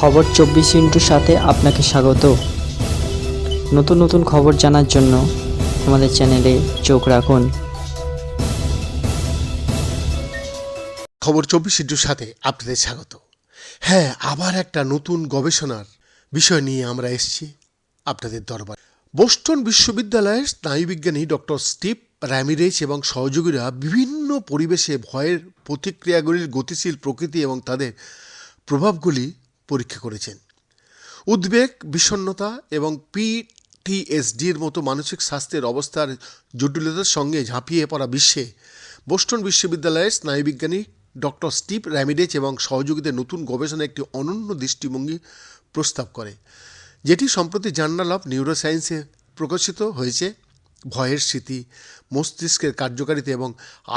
খবর চব্বিশ ইন্টুর সাথে আপনাকে স্বাগত। নতুন নতুন খবর জানার জন্য আমাদের চ্যানেলে চোখ রাখুন। খবর চব্বিশ ইন্টুর সাথে আপনাদের স্বাগত। হ্যাঁ আবার একটা নতুন গবেষণার বিষয় নিয়ে আমরা এসেছি আপনাদের দরবার। বোস্টন বিশ্ববিদ্যালয়ের স্নায়ুবিজ্ঞানী ডক্টর স্টিভ র্যামিরেজ এবং সহযোগীরা বিভিন্ন পরিবেশে ভয়ের প্রতিক্রিয়াগুলির গতিশীল প্রকৃতি এবং তাদের প্রভাবগুলি পরীক্ষা করেছেন। উদ্বেগ, বিষণ্ণতা এবং পিটিএসডির মতো মানসিক স্বাস্থ্যের অবস্থার জটিলতার সঙ্গে ঝাঁপিয়ে পড়া বিশ্বে, বোস্টন বিশ্ববিদ্যালয়ের স্নায়ুবিজ্ঞানী ডক্টর স্টিভ র্যামিডেজ এবং সহযোগীদের নতুন গবেষণা একটি অনন্য দৃষ্টিভঙ্গি প্রস্তাব করে, যেটি সম্প্রতি জার্নাল অফ নিউরোসায়েন্সে প্রকাশিত হয়েছে। ভয়ের স্মৃতি, মস্তিষ্কের কার্যকারিতা এবং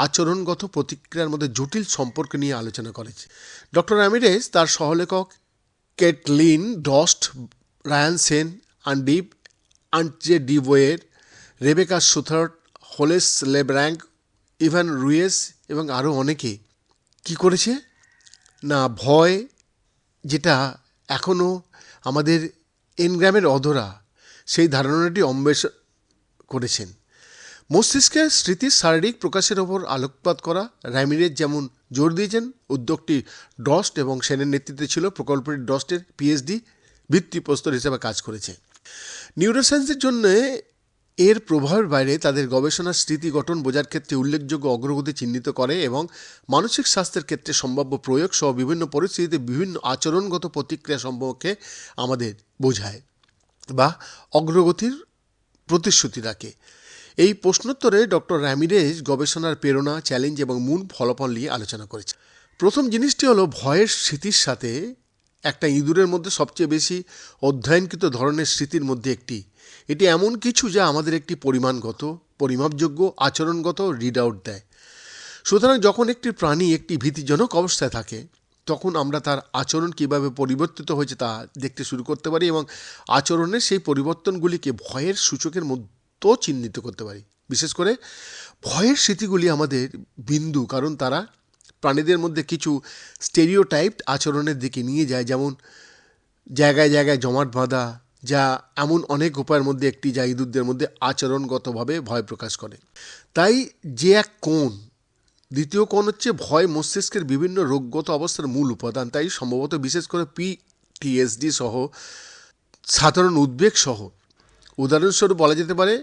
আচরণগত প্রতিক্রিয়ার মধ্যে জটিল সম্পর্ক নিয়ে আলোচনা করেছে। ডক্টর র্যামিডেজ তার সহলেখক কেটলিন ডস্ট রায়ান সেন আন্ডিপ আন্টজে ডিবোয়ের রেবেকা সুথার্ট হোলেস লেব্র্যাঙ্ক ইভান রুয়েস এবং আরও অনেকে। কি করেছে? না, ভয়, যেটা এখনও আমাদের এনগ্রামের অধরা, সেই ধারণাটি অন্বেষণ করেছেন। মস্তিষ্কের স্মৃতির শারীরিক প্রকাশের ওপর আলোকপাত করা র্যামিরেজ যেমন জোর দিয়েছেন, উদ্যোগটি ডস্ট এবং সেনের নেতৃত্বে ছিল, প্রকল্পটি ডস্টের পিএইচডি ভিত্তিপ্রস্তর হিসেবে কাজ করেছে। নিউরোসায়েন্সের জন্য এর প্রভাবের বাইরে তাদের গবেষণার স্মৃতি গঠন বোঝার ক্ষেত্রে উল্লেখযোগ্য অগ্রগতি চিহ্নিত করে এবং মানসিক স্বাস্থ্যের ক্ষেত্রে সম্ভাব্য প্রয়োগ সহ বিভিন্ন পরিস্থিতিতে বিভিন্ন আচরণগত প্রতিক্রিয়া সম্পর্কে আমাদের বোঝায় বা অগ্রগতির প্রতিশ্রুতি রাখে। এই প্রশ্নোত্তরে ডক্টর র্যামিরেজ গবেষণার প্রেরণা, চ্যালেঞ্জ এবং মূল ফলাফল নিয়ে আলোচনা করেছে প্রথম জিনিসটি হলো, ভয়ের স্মৃতির সাথে একটা ইঁদুরের মধ্যে সবচেয়ে বেশি অধ্যয়নকৃত ধরনের স্মৃতির মধ্যে একটি। এটি এমন কিছু যা আমাদের একটি পরিমাণগত, পরিমাপযোগ্য, আচরণগত রিড আউট দেয়। সুতরাং যখন একটি প্রাণী একটি ভীতিজনক অবস্থায় থাকে, তখন আমরা তার আচরণ কীভাবে পরিবর্তিত হয়েছে তা দেখতে শুরু করতে পারি এবং আচরণের সেই পরিবর্তনগুলিকে ভয়ের সূচকের মধ্যেও চিহ্নিত করতে পারি। বিশেষ করে ভয়ের স্মৃতিগুলি আমাদের বিন্দু, কারণ তারা প্রাণীদের মধ্যে কিছু স্টেরিওটাইপড আচরণের দিকে নিয়ে যায়, যেমন জায়গায় জায়গায় জমাট বাঁধা, যা এমন অনেক উপায়ের মধ্যে একটি যা ইঁদুরদের মধ্যে আচরণগতভাবে ভয় প্রকাশ করে। তাই যে এক কোণ, দ্বিতীয় কোণ হচ্ছে ভয় মস্তিষ্কের বিভিন্ন রোগগত অবস্থার মূল উপাদান। তাই সম্ভবত বিশেষ করে পিটিএসডি সহ সাধারণ উদ্বেগ সহ। উদাহরণস্বরূপ বলা যেতে পারে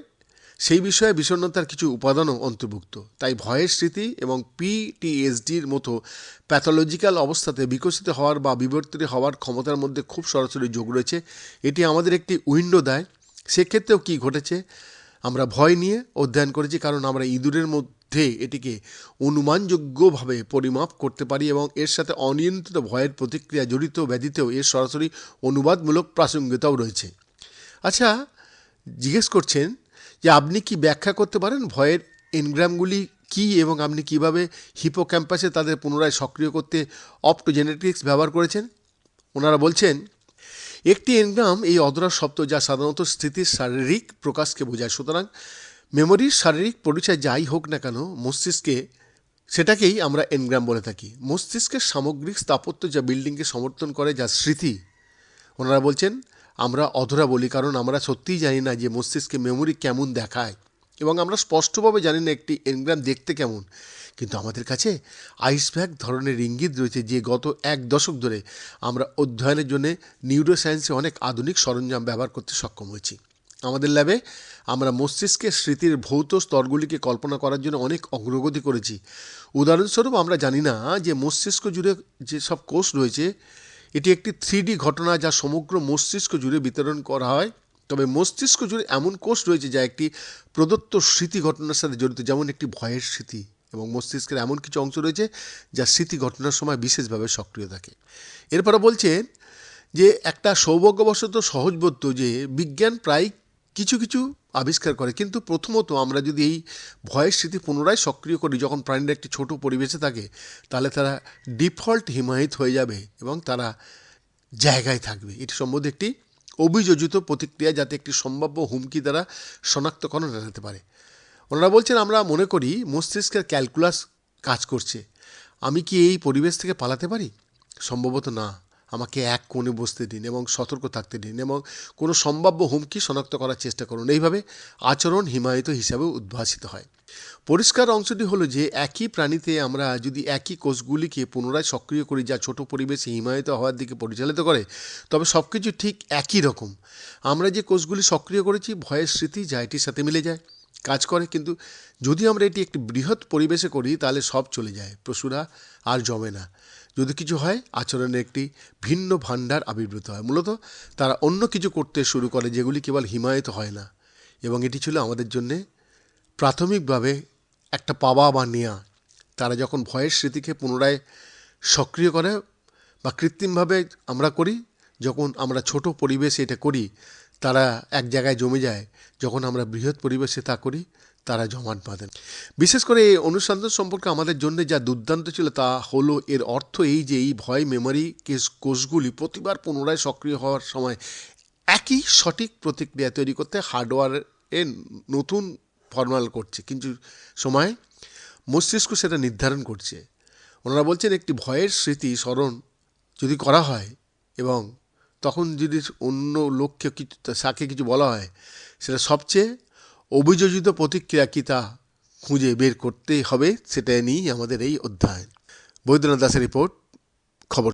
সেই বিষয়ে বিষণ্ণতার কিছু উপাদানও অন্তর্ভুক্ত। তাই ভয়ের স্মৃতি এবং পিটিএসডির মতো প্যাথোলজিক্যাল অবস্থাতে বিকশিত হওয়ার বা বিবর্তিত হওয়ার ক্ষমতার মধ্যে খুব সরাসরি যোগ রয়েছে। এটি আমাদের একটি উইন্ডো দেয়। সেক্ষেত্রেও কী ঘটেছে? আমরা ভয় নিয়ে অধ্যয়ন করেছি, কারণ আমরা ইঁদুরের মধ্যে এটিকে অনুমানযোগ্যভাবে পরিমাপ করতে পারি এবং এর সাথে অনিয়ন্ত্রিত ভয়ের প্রতিক্রিয়া জড়িত ব্যাধিতেও এর সরাসরি অনুবাদমূলক প্রাসঙ্গিকতাও রয়েছে। আচ্ছা জিজ্ঞেস করছেন যে আপনি কি ব্যাখ্যা করতে পারেন ভয়ের এনগ্রামগুলি কি এবং আপনি কীভাবে হিপো ক্যাম্পাসে তাদের পুনরায় সক্রিয় করতে অপটোজেনেটিক্স ব্যবহার করেছেন? ওনারা বলছেন, একটি এনগ্রাম এই অদরা শব্দ যা সাধারণত স্থিতির শারীরিক প্রকাশকে বোঝায়। সুতরাং মেমোরির শারীরিক পরিচয় যাই হোক না কেন, মস্তিষ্কে সেটাকেই আমরা এনগ্রাম বলে থাকি। মস্তিষ্কের সামগ্রিক স্থাপত্য যা বিল্ডিংকে সমর্থন করে, যা স্মৃতি। ওনারা বলছেন আমরা অধরা বলি, কারণ আমরা সত্যিই জানি না যে মস্তিষ্কে মেমোরি কেমন দেখায়। এবং আমরা স্পষ্টভাবে জানি না একটি এনগ্রাম দেখতে কেমন। কিন্তু আমাদের কাছে আইসব্যাগ ধরনের ইঙ্গিত রয়েছে যে গত এক দশক ধরে আমরা অধ্যয়নের জন্য নিউরোসায়েন্সে অনেক আধুনিক সরঞ্জাম ব্যবহার করতে সক্ষম হয়েছি। আমাদের ল্যাবে আমরা মস্তিষ্কের স্মৃতির ভৌত স্তরগুলিকে কল্পনা করার জন্য অনেক অগ্রগতি করেছি। উদাহরণস্বরূপ, আমরা জানি না যে মস্তিষ্ক জুড়ে যে সব কোষ রয়েছে এটি একটি থ্রি ঘটনা যা সমগ্র মস্তিষ্ক জুড়ে বিতরণ করা হয়। তবে মস্তিষ্ক জুড়ে এমন কোষ রয়েছে যা একটি প্রদত্ত স্মৃতি ঘটনার সাথে জড়িত, যেমন একটি ভয়ের স্মৃতি। এবং মস্তিষ্কের এমন কিছু অংশ রয়েছে যা স্মৃতি ঘটনার সময় বিশেষভাবে সক্রিয় থাকে। এরপরে বলছেন যে, একটা সৌভাগ্যবশত সহজবোধ্য যে, বিজ্ঞান প্রায় কিছু কিছু আবিষ্কার করে। কিন্তু প্রথমত আমরা যদি এই ভয়ের স্মৃতি পুনরায় সক্রিয় করি, যখন প্রাণীরা একটি ছোট পরিবেশে থাকে, তাহলে তারা ডিফল্ট হিমায়িত হয়ে যাবে এবং তারা জায়গায় থাকবে। এটি সম্বন্ধে একটি অভিযোজিত প্রতিক্রিয়া যাতে একটি সম্ভাব্য হুমকি দ্বারা শনাক্তকরণ জানাতে পারে। ওনারা বলছেন, আমরা মনে করি মস্তিষ্কের ক্যালকুলাস কাজ করছে। আমি কি এই পরিবেশ থেকে পালাতে পারি? সম্ভবত না। আমাকে এক কোণে বসতে দিন এবং সতর্ক থাকতে দিন এবং কোনো সম্ভাব্য হুমকি শনাক্ত করার চেষ্টা করুন। এইভাবে আচরণ হিমায়িত হিসাবে উদ্ভাসিত হয়। পরিষ্কার অংশটি হলো যে একই প্রাণীতে আমরা যদি একই কোষগুলিকে পুনরায় সক্রিয় করি যা ছোট পরিবেশে হিমায়িত হওয়ার দিকে পরিচালিত করে, তবে সব কিছু ঠিক একই রকম। আমরা যে কোষগুলি সক্রিয় করেছি, ভয়ের স্মৃতি যা এটির সাথে মিলে যায়, কাজ করে। কিন্তু যদি আমরা এটি একটি বৃহৎ পরিবেশে করি, তাহলে সব চলে যায় পশুরা আর জমে না। যদি কিছু হয় আচরণের একটি ভিন্ন ভাণ্ডার আবির্ভূত হয়। মূলত তারা অন্য কিছু করতে শুরু করে যেগুলি কেবল হিমায়িত হয় না। এবং এটি ছিল আমাদের জন্যে প্রাথমিকভাবে একটা পাওয়া বা নেয়া। তারা যখন ভয়ের স্মৃতিকে পুনরায় সক্রিয় করে বা কৃত্রিমভাবে আমরা করি, যখন আমরা ছোট পরিবেশে এটা করি, তারা এক জায়গায় জমে যায়। যখন আমরা বৃহৎ পরিবেশে তা করি তারা জমাট বাঁধেন বিশেষ করে এই অনুসন্ধান সম্পর্কে আমাদের জন্য যা দুর্দান্ত ছিল তা হলো এর অর্থ এই যে এই ভয় মেমোরি কেস কোষগুলি প্রতিবার পুনরায় সক্রিয় হওয়ার সময় একই সঠিক প্রতিক্রিয়া তৈরি করতে হার্ডওয়্যারে নতুন ফর্মাল করছে। কিন্তু সময় মস্তিষ্ক সেটা নির্ধারণ করছে। ওনারা বলছেন একটি ভয়ের স্মৃতি স্মরণ যদি করা হয় এবং তখন যদি অন্য লোককে কিছু তাকে কিছু বলা হয়, সেটা সবচেয়ে অভিযোজিত প্রতিক্রিয়া কী তা খুঁজে বের করতেই হবে সেটা নিয়েই আমাদের এই অধ্যায়। বৈদ্যনাথ দাসের রিপোর্ট।